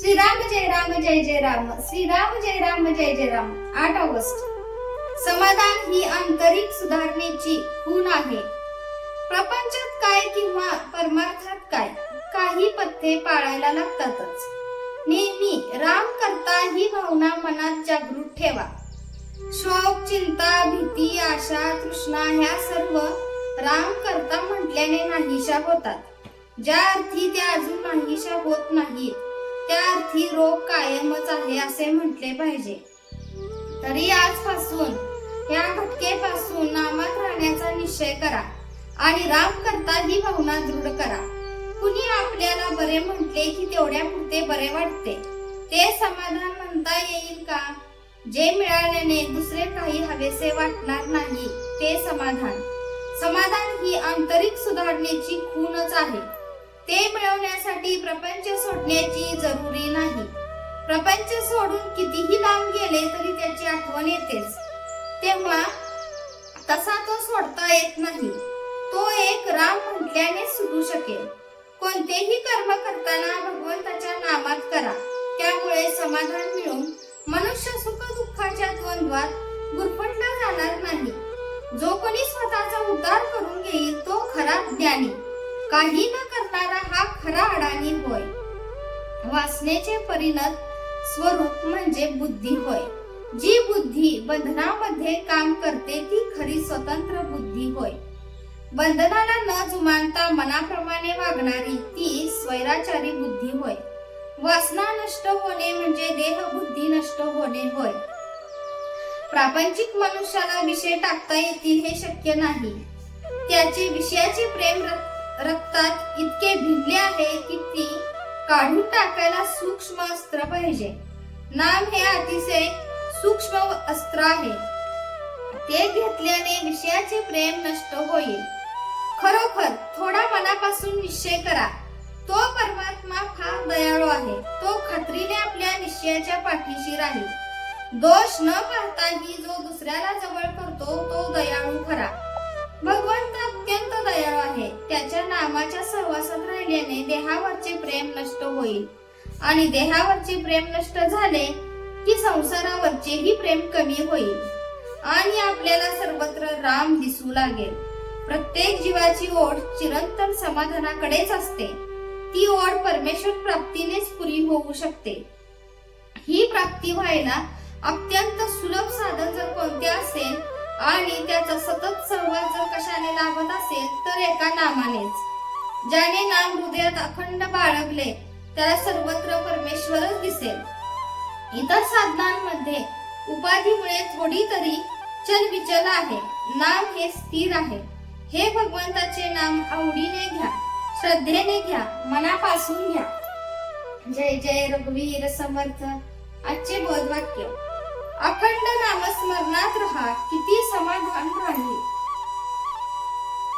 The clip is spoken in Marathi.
श्रीराम जय राम जय जय राम. श्रीराम जय राम जय जय राम. आठ ऑगस्ट. समाधान ही आंतरिक सुधारणेची खूण आहे. प्रपंचात काय किंवा परमार्थात काय काही पथ्ये पाळायला लागतातच. नेहमी राम करता ही भावना मनात जागृत ठेवा. शोक चिंता भीती आशा तृष्णा ह्या सर्व राम करता म्हटल्याने नाहीशा होतात. ज्या अर्थी त्या अजून नाहीशा होत नाहीत त्या अर्थी रोग कायमच आहे असे म्हटले पाहिजे. तरी आजपासून या घटकेपासून नामात राहण्याचा निश्चय करा आणि राम करता ही भावना दृढ करा. कुणी आपल्याला बरे म्हटले की तेवढ्या पुरते बरे वाटते? ते समाधान म्हणता येईल का? जे मिळाल्याने दुसरे काही हवेसे वाटणार नाही ते समाधान. समाधान ही आंतरिक सुधारणेची खूणच आहे. मिळवण्यासाठी प्रपंच सोडण्याची जरुरी नाही. प्रपंच सोडून कितीही लांब गेले तरी त्याची आठवण येतेच. तेव्हा तसा तो सोडता येत नाही. तो एक राम म्हटल्याने सुटू शकेल. कोणतेही कर्म करताना भगवंताच्या नामात करा. त्यामुळे समाधान मिळून मनुष्य सुख दुःखाच्या द्वंद्वात गुरफटला जाणार नाही. जो कोणी स्वतःचा उद्धार करून घेईल तो खरा ज्ञानी. काही न करणारा हा खरा अडाणी होय. वासनेचे परिणत स्वरूप म्हणजे बुद्धी होय. जी बुद्धी बंधनामध्ये काम करते ती खरी स्वतंत्र बुद्धी होय. बंधनाला न जुमानता मनाप्रमाणे वागणारी ती स्वैराचारी बुद्धी होय. वासना नष्ट होणे म्हणजे देह बुद्धी नष्ट होणे होय. प्रापंचिक मनुष्याला विषय टाकता येतील हे शक्य नाही. त्याचे विषयाचे प्रेम रक- रक्तात इतके भिनले आहे की ती काढून टाकायला सूक्ष्म अस्त्र पाहिजे. नाम हे अतिशय सूक्ष्म अस्त्र आहे. ते घेतल्याने विषयाचे प्रेम नष्ट होईल. खरोखर थोडा मनापासून निश्चय करा. तो परमात्मा फार दयाळू आहे. तो खात्रीने आपल्या निश्चयाच्या पाठीशी राहील. दोष न पाहताही जो दुसऱ्याला जवळ करतो तो दया त्याच्या नामाच्या सहवासात राहिल्याने देहावरचे प्रेम नष्ट होईल. आणि देहावरचे प्रेम नष्ट झाले की संसारावरचेही प्रेम कमी होईल. आणि आपल्याला सर्वत्र राम दिसू लागेल. प्रत्येक जीवाची ओढ चिरंतन समाधानाकडेच असते. ती ओढ परमेश्वर प्राप्तीनेच पुरी होऊ शकते. ही प्राप्ती व्हायला अत्यंत सुलभ साधन जर कोणते असेल आणि त्याचा सतत लाभत असेल तर एका नामानेच. ज्याने नाम हृदयात अखंड बाळगले त्याला सर्वत्र परमेश्वरच दिसेल. इतर साधनांमध्ये उपाधीमुळे थोडी तरी चलबिचल आहे. नाम हे स्थिर आहे. हे भगवंताचे नाम आवडीने घ्या श्रद्धेने घ्या मनापासून घ्या. जय जय रघुवीर समर्थ. आजचे बोधवाक्य. अखंड नामस्मरणात राहा किती समाधान राहील.